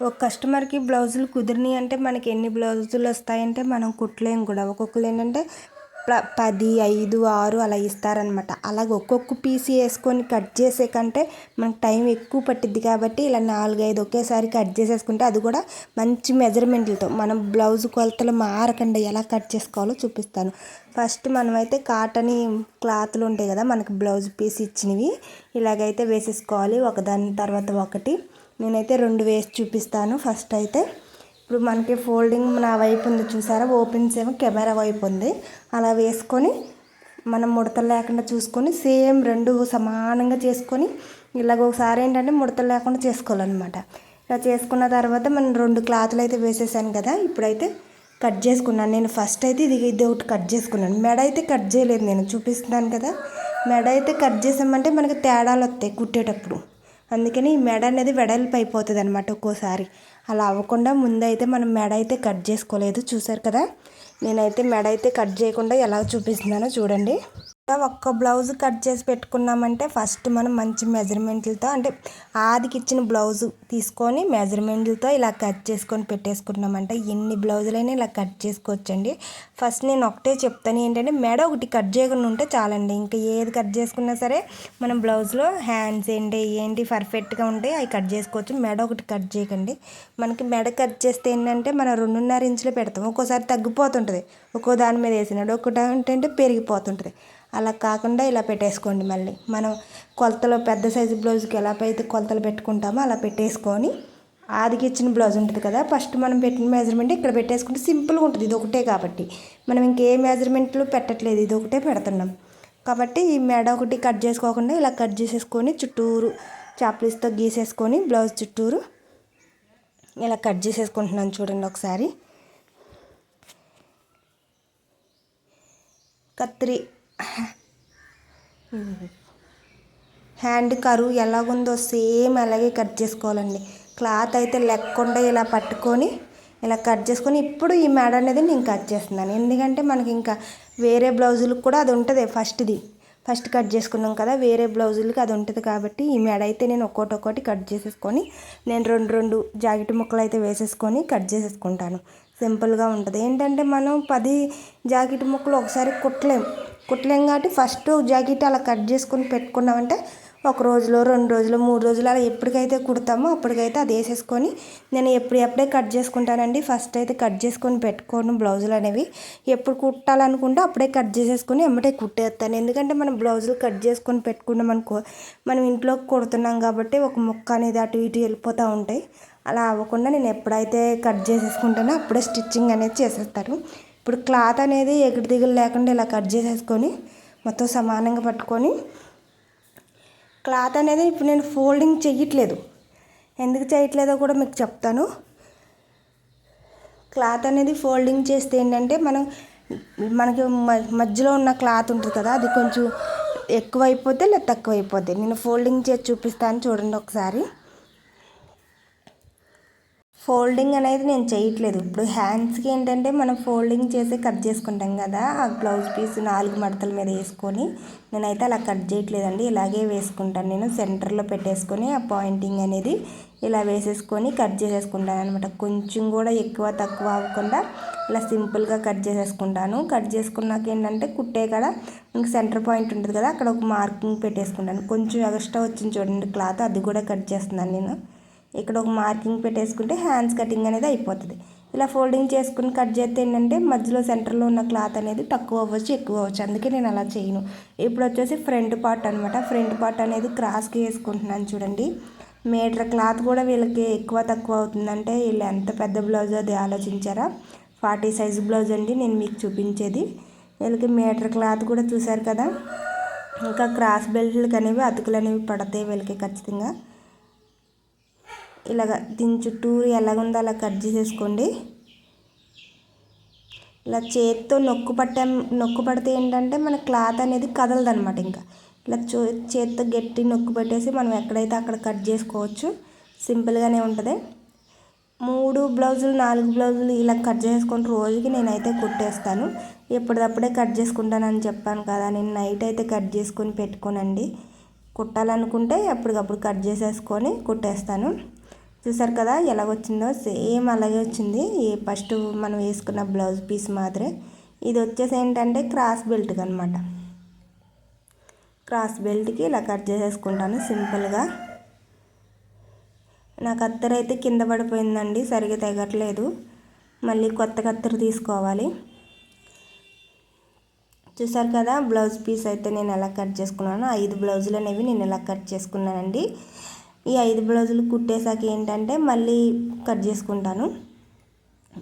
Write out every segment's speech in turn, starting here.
ఒక కస్టమర్కి బ్లౌజులు కుదిరినాయి అంటే మనకి ఎన్ని బ్లౌజులు వస్తాయంటే మనం కుట్టలేం కూడా. ఒక్కొక్కరు ఏంటంటే పది ఐదు ఆరు అలా ఇస్తారనమాట అలాగే ఒక్కొక్క పీస్ వేసుకొని కట్ చేసే కంటే మనకు టైం ఎక్కువ పట్టిద్ది కాబట్టి ఇలా నాలుగైదు ఒకేసారి కట్ చేసేసుకుంటే అది కూడా మంచి మెజర్మెంట్లతో. మనం బ్లౌజ్ కొలతలు మారకుండా ఎలా కట్ చేసుకోవాలో చూపిస్తాను. ఫస్ట్ మనమైతే కాటన్ క్లాత్లు ఉంటాయి కదా మనకి బ్లౌజ్ పీస్ ఇచ్చినవి ఇలాగైతే వేసేసుకోవాలి. ఒకదాని తర్వాత ఒకటి. నేనైతే రెండు వేసి చూపిస్తాను. ఫస్ట్ అయితే ఇప్పుడు మనకి ఫోల్డింగ్ నా వైపు ఉంది చూసారా? ఓపెన్స్ ఏమో కెమెరా వైపు ఉంది. అలా వేసుకొని మనం ముడతలు లేకుండా చూసుకొని సేమ్ రెండు సమానంగా చేసుకొని ఇలాగ ఒకసారి ఏంటంటే ముడతలు లేకుండా చేసుకోవాలన్నమాట. ఇలా చేసుకున్న తర్వాత మనం రెండు క్లాత్లు అయితే వేసేసాను కదా ఇప్పుడైతే కట్ చేసుకున్నాను. నేను ఫస్ట్ అయితే ఇది ఇది ఒకటి కట్ చేసుకున్నాను. మెడ అయితే కట్ చేయలేదు నేను చూపిస్తున్నాను కదా. మెడ అయితే కట్ చేసామంటే మనకి తేడాలు వస్తాయి కుట్టేటప్పుడు. అందుకని ఈ మెడ అనేది వెడల్పు అయిపోతుంది అనమాట ఒక్కోసారి. అలా అవ్వకుండా ముందైతే మనం మెడ అయితే కట్ చేసుకోలేదు. చూసారు కదా? నేనైతే మెడ అయితే కట్ చేయకుండా ఎలా చూపిస్తున్నానో చూడండి. ఒక్క బ్లౌజ్ కట్ చేసి పెట్టుకున్నామంటే ఫస్ట్ మనం మంచి మెజర్మెంట్లతో అంటే ఆదికి ఇచ్చిన బ్లౌజ్ తీసుకొని మెజర్మెంట్లతో ఇలా కట్ చేసుకొని పెట్టేసుకున్నామంటే ఎన్ని బ్లౌజులైనా ఇలా కట్ చేసుకోవచ్చండి. ఫస్ట్ నేను ఒకటే చెప్తాను ఏంటంటే మెడ ఒకటి కట్ చేయకుండా ఉంటే చాలండి. ఇంకా ఏది కట్ చేసుకున్నా సరే మనం బ్లౌజ్లో హ్యాండ్స్ ఏంటి ఏంటి పర్ఫెక్ట్గా ఉంటే అవి కట్ చేసుకోవచ్చు. మెడ ఒకటి కట్ చేయకండి. మనకి మెడ కట్ చేస్తే ఏంటంటే మనం రెండున్నర ఇంచులు పెడతాం. ఒక్కోసారి తగ్గిపోతుంటుంది. ఒక్కో దాని మీద వేసినాడు ఒకటి అంటే పెరిగిపోతుంటుంది. అలా కాకుండా ఇలా పెట్టేసుకోండి మళ్ళీ. మనం కొలతలో పెద్ద సైజు బ్లౌజ్కి ఎలా అయితే కొలతలు పెట్టుకుంటామో అలా పెట్టేసుకొని ఆదికి ఇచ్చిన బ్లౌజ్ ఉంటుంది కదా ఫస్ట్ మనం పెట్టిన మెజర్మెంట్ ఇక్కడ పెట్టేసుకుంటే సింపుల్గా ఉంటుంది. ఇది ఒకటే కాబట్టి. మనం ఇంకే మెజర్మెంట్లు పెట్టట్లేదు ఇది ఒకటే పెడుతున్నాం. కాబట్టి ఈ మెడ ఒకటి కట్ చేసుకోకుండా ఇలా కట్ చేసేసుకొని చుట్టూరు చాప్లీస్తో గీసేసుకొని బ్లౌజ్ చుట్టూరు ఇలా కట్ చేసేసుకుంటున్నాను చూడండి ఒకసారి. కత్తిరి హ్యాండ్ కరువు ఎలాగుందో సేమ్ అలాగే కట్ చేసుకోవాలండి. క్లాత్ అయితే లెక్కకుండా ఇలా పట్టుకొని ఇలా కట్ చేసుకొని ఇప్పుడు ఈ మెడ అనేది నేను కట్ చేస్తున్నాను. ఎందుకంటే మనకి ఇంకా వేరే బ్లౌజులకు కూడా అది ఉంటుంది ఫస్ట్ది. ఫస్ట్ కట్ చేసుకున్నాం కదా వేరే బ్లౌజులకి అది ఉంటుంది కాబట్టి ఈ మెడ అయితే నేను ఒక్కోటి ఒక్కోటి కట్ చేసేసుకొని నేను రెండు రెండు జాకెట్ ముక్కలు అయితే వేసేసుకొని కట్ చేసేసుకుంటాను. సింపుల్గా ఉంటుంది. ఏంటంటే మనం పది జాకెట్ ముక్కలు ఒకసారి కుట్టలేము కుట్టలేం కాబట్టి ఫస్ట్ జాకెట్ అలా కట్ చేసుకొని పెట్టుకున్నామంటే ఒక రోజులో రెండు రోజులు మూడు రోజులు అలా ఎప్పటికైతే కుడతామో అప్పటికైతే అది వేసేసుకొని నేను ఎప్పుడు ఎప్పుడే కట్ చేసుకుంటానండి. ఫస్ట్ అయితే కట్ చేసుకొని పెట్టుకోను బ్లౌజులు అనేవి. ఎప్పుడు కుట్టాలనుకుంటే అప్పుడే కట్ చేసేసుకొని ఎమ్మటే కుట్టేస్తాను. ఎందుకంటే మనం బ్లౌజులు కట్ చేసుకొని పెట్టుకున్నాం అనుకో మనం ఇంట్లో కుడుతున్నాం కాబట్టి ఒక ముక్క అనేది అటు ఇటు వెళ్ళిపోతూ ఉంటాయి. అలా అవ్వకుండా నేను ఎప్పుడైతే కట్ చేసేసుకుంటానో అప్పుడే స్టిచ్చింగ్ అనేది చేసేస్తాను ఇప్పుడు క్లాత్ అనేది ఎగుడు దిగులు లేకుండా ఇలా కట్ చేసేసుకొని మొత్తం సమానంగా పట్టుకొని క్లాత్ అనేది ఇప్పుడు నేను ఫోల్డింగ్ చేయట్లేదు ఎందుకు చేయట్లేదో కూడా మీకు చెప్తాను. క్లాత్ అనేది ఫోల్డింగ్ చేస్తే ఏంటంటే మనం మనకి మధ్యలో ఉన్న క్లాత్ ఉంటుంది కదా అది కొంచెం ఎక్కువ అయిపోతే లేదా తక్కువ అయిపోద్ది నేను ఫోల్డింగ్ చేసి చూపిస్తాను చూడండి ఒకసారి. ఫోల్డింగ్ అనేది నేను చేయట్లేదు. ఇప్పుడు హ్యాండ్స్కి ఏంటంటే మనం ఫోల్డింగ్ చేసి కట్ చేసుకుంటాం కదా ఆ బ్లౌజ్ పీస్ నాలుగు మడతల మీద వేసుకొని నేనైతే అలా కట్ చేయట్లేదండి. ఇలాగే వేసుకుంటాను. నేను సెంటర్లో పెట్టేసుకొని ఆ పాయింటింగ్ అనేది ఇలా వేసేసుకొని కట్ చేసేసుకుంటాను అనమాట కొంచెం కూడా ఎక్కువ తక్కువ అవ్వకుండా ఇలా సింపుల్గా కట్ చేసేసుకుంటాను. కట్ చేసుకున్నాక ఏంటంటే కుట్టే కాడ ఇంక సెంటర్ పాయింట్ ఉంటుంది కదా అక్కడ ఒక మార్కింగ్ పెట్టేసుకుంటాను. కొంచెం ఎక్స్ట్రా వచ్చింది చూడండి క్లాత్ అది కూడా కట్ చేస్తున్నాను నేను. ఇక్కడ ఒక మార్కింగ్ పెట్టేసుకుంటే హ్యాండ్స్ కటింగ్ అనేది అయిపోతుంది. ఇలా ఫోల్డింగ్ చేసుకుని కట్ చేస్తే ఏంటంటే మధ్యలో సెంటర్లో ఉన్న క్లాత్ అనేది తక్కువ అవ్వచ్చు ఎక్కువ అవ్వచ్చు. అందుకే నేను అలా చేయను. ఇప్పుడు వచ్చేసి ఫ్రంట్ పార్ట్ అనమాట ఫ్రంట్ పార్ట్ అనేది క్రాస్కి వేసుకుంటున్నాను చూడండి. మీటర్ క్లాత్ కూడా వీళ్ళకి ఎక్కువ తక్కువ అవుతుందంటే వీళ్ళు ఎంత పెద్ద బ్లౌజ్ అది ఆలోచించారా? ఫార్టీ సైజ్ బ్లౌజ్ అండి నేను మీకు చూపించేది. వీళ్ళకి మీటర్ క్లాత్ కూడా చూశారు కదా. ఇంకా క్రాస్ బెల్ట్లకు అనేవి అతుకులు అనేవి పడతాయి వీళ్ళకి ఖచ్చితంగా. ఇలాగ దీని చుట్టూ ఎలాగుందో అలా కట్ చేసేసుకోండి. ఇలా చేతితో నొక్కు పట్టాం నొక్కు పడితే ఏంటంటే మన క్లాత్ అనేది కదలదనమాట ఇంకా. ఇలా చూ చేత్తో గట్టి నొక్కు పెట్టేసి మనం ఎక్కడైతే అక్కడ కట్ చేసుకోవచ్చు సింపుల్గానే ఉంటుంది. మూడు బ్లౌజులు నాలుగు బ్లౌజులు ఇలా కట్ చేసుకొని రోజుకి నేనైతే కుట్టేస్తాను. ఎప్పటికప్పుడే కట్ చేసుకుంటానని చెప్పాను కదా నేను నైట్ అయితే కట్ చేసుకొని పెట్టుకోనండి. కుట్టాలనుకుంటే ఎప్పటికప్పుడు కట్ చేసేసుకొని కుట్టేస్తాను. చూసారు కదా ఎలా వచ్చిందో సేమ్ అలాగే వచ్చింది. ఈ ఫస్ట్ మనం వేసుకున్న బ్లౌజ్ పీస్ మాదిరే ఇది వచ్చేసి ఏంటంటే క్రాస్ బెల్ట్కి అనమాట క్రాస్ బెల్ట్కి ఇలా కట్ చేసేసుకుంటాను సింపుల్గా. నా కత్తెర అయితే కింద పడిపోయిందండి సరిగా తెగట్లేదు. మళ్ళీ కొత్త కత్తెర తీసుకోవాలి. చూసారు కదా బ్లౌజ్ పీస్ అయితే నేను ఎలా కట్ చేసుకున్నాను ఐదు బ్లౌజులు అనేవి నేను ఎలా కట్ చేసుకున్నానండి. ఈ ఐదు బ్లౌజులు కుట్టేశాక ఏంటంటే మళ్ళీ కట్ చేసుకుంటాను.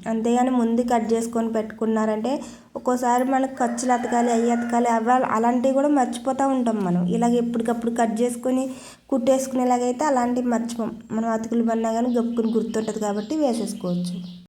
అంతేగాని ముందు కట్ చేసుకొని పెట్టుకున్నారంటే ఒక్కోసారి మనకు ఖర్చులు అతకాలి అవి అతకాలి అవి అలాంటివి కూడా మర్చిపోతూ ఉంటాం మనం. ఇలాగ ఎప్పటికప్పుడు కట్ చేసుకొని కుట్టేసుకునేలాగైతే అలాంటివి మర్చిపోం. మనం అతుకులు పడినా కానీ గప్పుకుని గుర్తుంటుంది కాబట్టి వేసేసుకోవచ్చు.